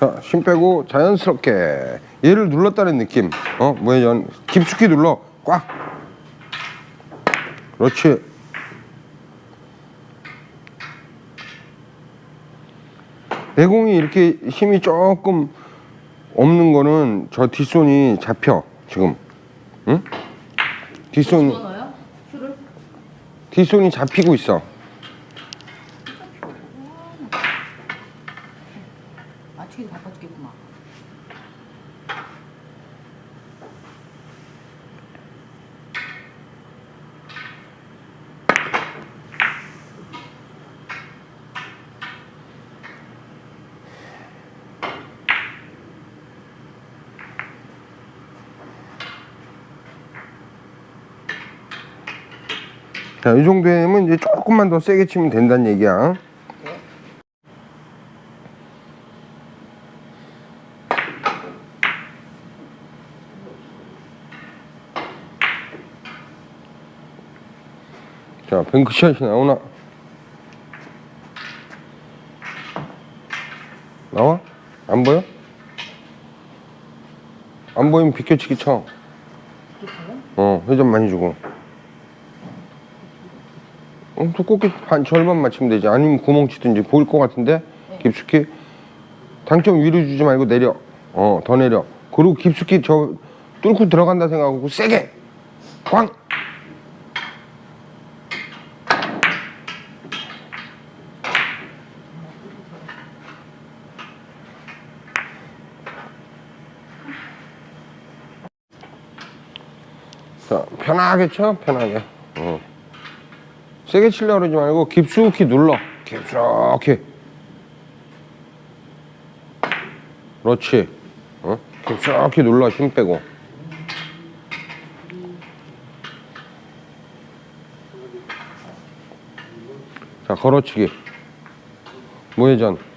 자, 힘 빼고 자연스럽게 얘를 눌렀다는 느낌. 어, 뭐야, 연 깊숙이 눌러. 꽉. 그렇지. 내공이 이렇게 힘이 조금 없는 거는 저 뒷손이 잡혀 지금. 응? 뒷손? 뒷손이 잡히고 있어. 맞추기 바빠 죽겠구만. 자, 이 정도 되면 이제 조금만 더 세게 치면 된다는 얘기야. 자, 뱅크샷이 나오나? 나와? 안 보여? 안 보이면 비켜치기 쳐. 어, 회전 많이 주고. 어, 또 꽃게 반 절반 맞추면 되지. 아니면 구멍 치든지 보일 것 같은데 깊숙이 당점 위로 주지 말고 내려. 어, 더 내려. 그리고 깊숙이 저 뚫고 들어간다 생각하고 세게 꽝. 자, 편하게 쳐, 편하게. 어. 세게 치려고 그러지 말고 깊숙이 눌러. 깊숙이. 그렇지. 어? 깊숙이 눌러, 힘 빼고. 자, 걸어치기. 무회전.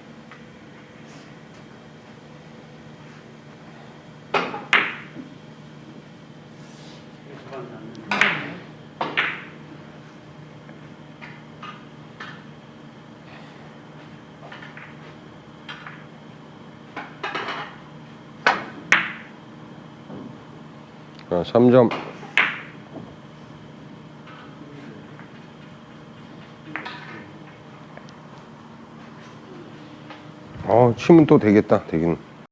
자, 3점. 어, 치면 또 되겠다, 되긴.